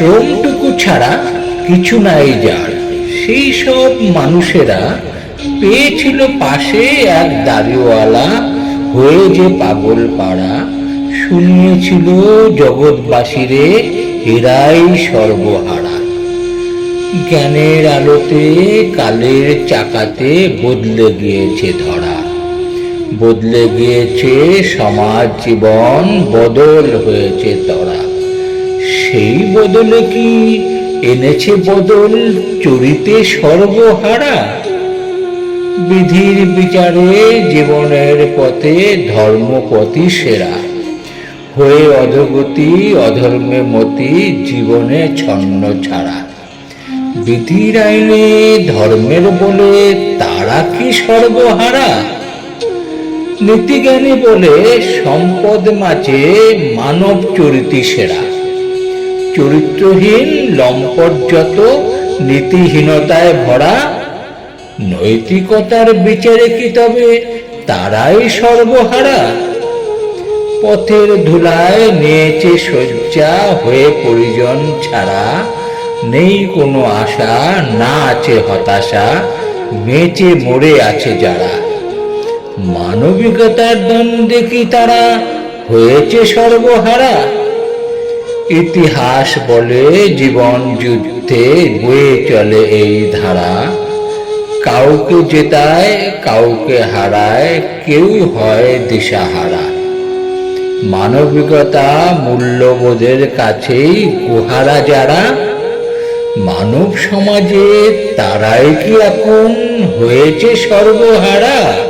শ্রমটুকু ছাড়া কিছু নাই যার। সেই সব মানুষেরা পেয়েছিল পাশে এক দাড়িওয়ালা হয়ে যে পাগল পাড়া। শুনিয়েছিল জগৎবাসীরে, এরাই সর্বহারা। জ্ঞানের আলোতে, কালের চাকাতে বদলে গিয়েছে ধরা। বদলে গিয়েছে সমাজ জীবন, বদল হয়েছে তরা। সেই বদলে কি এনেছে বদল চরিতে সর্বহারা? বিধির বিচারে জীবনের পথে ধর্মপতি সেরা। হয়ে অধগতি, অধর্মে মতি, জীবনে ছন্ন ছাড়া। বিধির আইনে ধর্মের বলে তারা কি সর্বহারা? নীতিজ্ঞানী বলে সম্পদ মাঝে মানব চরিতি সেরা। চরিত্রহীন লম্পট যত নীতিহীনতায় ভরা, নৈতিকতার বিচারে কি তবে তারাই সর্বহারা? পথের ধুলায় নিয়েছে শয্যা হয়ে পরিজন ছাড়া নেই কোনো আশা, না আছে হতাশা বেঁচে মরে আছে যারা। মানবিকতার দ্বন্দ্বে কি তারা হয়েছে সর্বহারা? ইতিহাস বলে জীবন যুদ্ধে বয়ে চলে এই ধারা। কাউকে জেতায়, কাউকে হারায়, কেউ হয় দিশাহারা। মানবিকতা মূল্যবোধের কাছেই গুহারা যারা, মানব সমাজে তারাই কি এখন হয়েছে সর্বহারা?